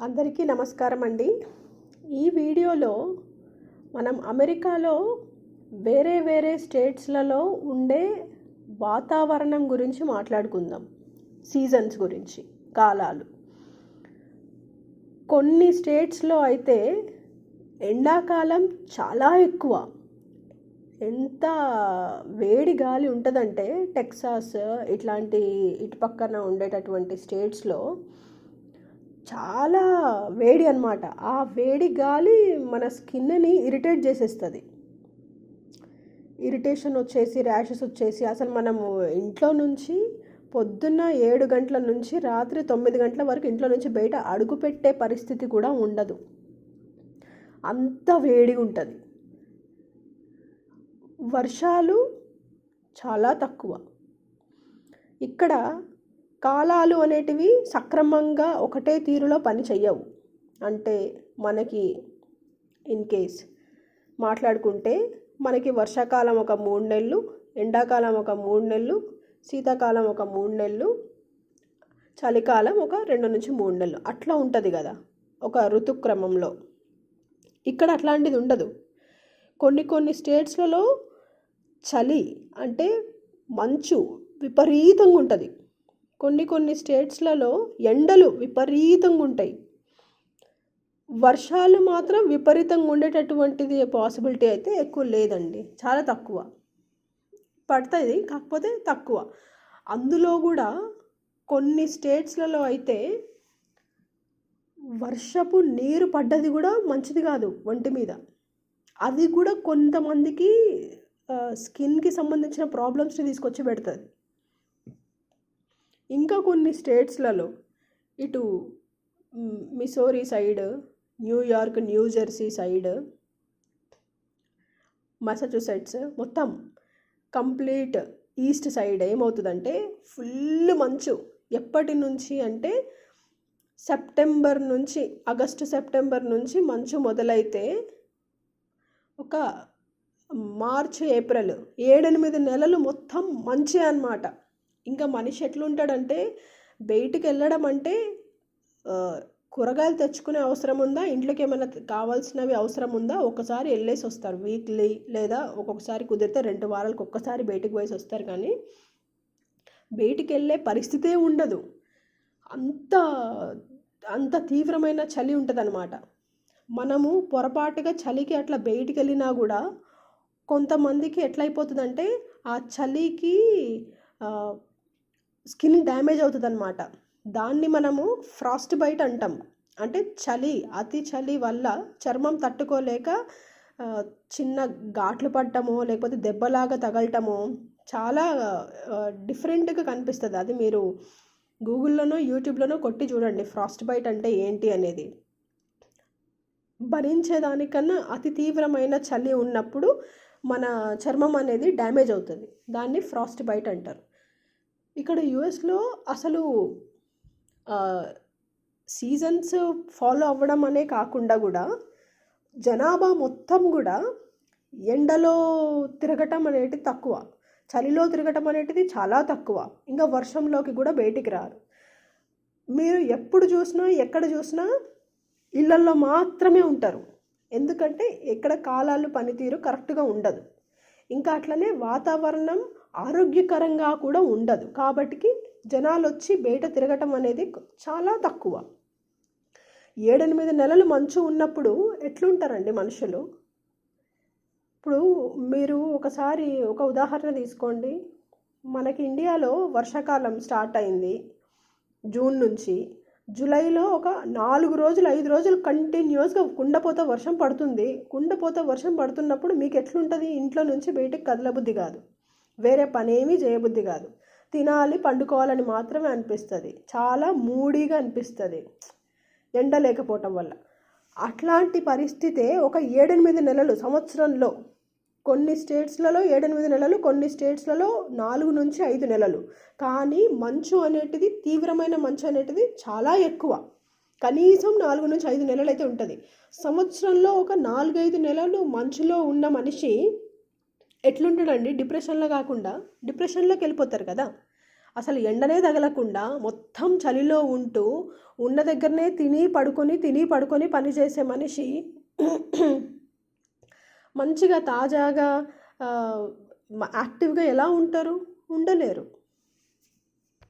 అందరికీ నమస్కారం అండి. ఈ వీడియోలో మనం అమెరికాలో వేరే వేరే స్టేట్స్లలో ఉండే వాతావరణం గురించి మాట్లాడుకుందాం. సీజన్స్ గురించి కాలాలు. కొన్ని స్టేట్స్లో అయితే ఎండాకాలం చాలా ఎక్కువ. ఎంత వేడి గాలి ఉంటుందంటే టెక్సాస్ ఇట్లాంటి ఇటు పక్కన ఉండేటటువంటి స్టేట్స్లో చాలా వేడి అనమాట ఆ వేడి గాలి మన స్కిన్ని ఇరిటేట్ చేసేస్తుంది. ఇరిటేషన్ వచ్చేసి ర్యాషెస్ వచ్చేసి అసలు మనము ఇంట్లో నుంచి పొద్దున్న ఏడు గంటల నుంచి రాత్రి తొమ్మిది గంటల వరకు ఇంట్లో నుంచి బయట అడుగుపెట్టే పరిస్థితి కూడా ఉండదు. అంత వేడిగా ఉంటుంది. వర్షాలు చాలా తక్కువ. ఇక్కడ కాలాలు అనేటివి సక్రమంగా ఒకటే తీరులో పని చెయ్యవు. అంటే మనకి ఇన్ కేస్ మాట్లాడుకుంటే మనకి వర్షాకాలం ఒక మూడు నెలలు ఎండాకాలం ఒక మూడు నెలలు శీతాకాలం ఒక మూడు నెలలు చలికాలం ఒక రెండు నుంచి మూడు నెలలు. అట్లా ఉంటుంది కదా ఒక ఋతుక్రమంలో. ఇక్కడ అట్లాంటిది ఉండదు. కొన్ని కొన్ని స్టేట్స్లలో చలి అంటే మంచు విపరీతంగా ఉంటుంది. కొన్ని కొన్ని స్టేట్స్లలో ఎండలు విపరీతంగా ఉంటాయి. వర్షాలు మాత్రం విపరీతంగా ఉండేటటువంటిది పాసిబిలిటీ అయితే ఎక్కువ లేదండి. చాలా తక్కువ. పడుతుంది కాకపోతే తక్కువ. అందులో కూడా కొన్ని స్టేట్స్లలో అయితే వర్షపు నీరు పడ్డది కూడా మంచిది కాదు ఒంటి మీద. అది కూడా కొంతమందికి స్కిన్కి సంబంధించిన ప్రాబ్లమ్స్ని తీసుకొచ్చి పెడుతుంది. ఇంకా కొన్ని స్టేట్స్లలో ఇటు Missouri side New York New Jersey side Massachusetts మొత్తం కంప్లీట్ ఈస్ట్ సైడ్ ఏమవుతుందంటే ఫుల్ మంచు. ఎప్పటి నుంచి అంటే సెప్టెంబర్ నుంచి ఆగస్టు సెప్టెంబర్ నుంచి మంచు మొదలైతే ఒక మార్చ్ ఏప్రిల్ ఏడెనిమిది నెలలు మొత్తం మంచి అనమాట ఇంకా మనిషి ఎట్లుంటాడంటే బయటికి వెళ్ళడం అంటే కూరగాయలు తెచ్చుకునే అవసరం ఉందా ఇంట్లోకి ఏమైనా కావాల్సినవి అవసరం ఉందా ఒకసారి వెళ్ళేసి వస్తారు వీక్లీ లేదా ఒక్కొక్కసారి కుదిరితే రెండు వారాలకు ఒక్కసారి బయటికి పోయేసి వస్తారు కానీ బయటికి వెళ్ళే పరిస్థితే ఉండదు. అంత అంత తీవ్రమైన చలి ఉంటుందన్నమాట మనము పొరపాటుగా చలికి అట్లా బయటికి వెళ్ళినా కూడా కొంతమందికి ఎట్లయిపోతుందంటే ఆ చలికి స్కిన్ డ్యామేజ్ అవుతుంది అనమాట దాన్ని మనము ఫ్రాస్ట్ బైట్ అంటాం. అంటే చలి అతి చలి వల్ల చర్మం తట్టుకోలేక చిన్న ఘాట్లు పట్టమో లేకపోతే దెబ్బలాగా తగలటమో చాలా డిఫరెంట్గా కనిపిస్తుంది. అది మీరు గూగుల్లోనో యూట్యూబ్లోనో కొట్టి చూడండి. ఫ్రాస్ట్ బైట్ అంటే ఏంటి అనేది. భరించేదానికన్నా అతి తీవ్రమైన చలి ఉన్నప్పుడు మన చర్మం అనేది డ్యామేజ్ అవుతుంది. దాన్ని ఫ్రాస్ట్ బైట్ అంటారు. ఇక్కడ యుఎస్లో అసలు సీజన్స్ ఫాలో అవ్వడం అనే కాకుండా కూడా జనాభా మొత్తం కూడా ఎండలో తిరగటం అనేది తక్కువ. చలిలో తిరగటం అనేది చాలా తక్కువ. ఇంకా వర్షంలోకి కూడా బయటికి రారు. మీరు ఎప్పుడు చూసినా ఎక్కడ చూసినా ఇళ్ళల్లో మాత్రమే ఉంటారు. ఎందుకంటే ఎక్కడ కాలాలు పనితీరు కరెక్ట్గా ఉండదు. ఇంకా అట్లనే వాతావరణం ఆరోగ్యకరంగా కూడా ఉండదు. కాబట్టి జనాలు వచ్చి బయట తిరగటం అనేది చాలా తక్కువ. ఏడెనిమిది నెలలు మంచు ఉన్నప్పుడు ఎట్లుంటారండి మనుషులు? ఇప్పుడు మీరు ఒకసారి ఒక ఉదాహరణ తీసుకోండి. మనకి ఇండియాలో వర్షాకాలం స్టార్ట్ అయింది జూన్ నుంచి. జూలైలో ఒక నాలుగు రోజులు ఐదు రోజులు కంటిన్యూస్గా కుండపోత వర్షం పడుతుంది. కుండపోత వర్షం పడుతున్నప్పుడు మీకు ఎట్లుంటుంది? ఇంట్లో నుంచి బయటకు కదలబుద్ధి కాదు. వేరే పనేమీ చేయబుద్ధి కాదు. తినాలి పండుకోవాలని మాత్రమే అనిపిస్తుంది. చాలా మూడీగా అనిపిస్తుంది ఎండ లేకపోవటం వల్ల. అట్లాంటి పరిస్థితే ఒక ఏడెనిమిది నెలలు సంవత్సరంలో కొన్ని స్టేట్స్లలో ఏడెనిమిది నెలలు కొన్ని స్టేట్స్లలో నాలుగు నుంచి ఐదు నెలలు. కానీ మంచు అనేటిది తీవ్రమైన మంచు అనేటిది చాలా ఎక్కువ. కనీసం నాలుగు నుంచి ఐదు నెలలు అయితే ఉంటుంది. సంవత్సరంలో ఒక నాలుగైదు నెలలు మంచులో ఉన్న మనిషి ఎట్లుంటాడండి? డిప్రెషన్లో కాకుండా డిప్రెషన్లోకి వెళ్ళిపోతారు కదా. అసలు ఎండనే తగలకుండా మొత్తం చలిలో ఉంటూ ఉన్న దగ్గరనే తిని పడుకొని తిని పడుకొని పని చేసే మనిషి మంచిగా తాజాగా యాక్టివ్గా ఎలా ఉంటారు? ఉండలేరు.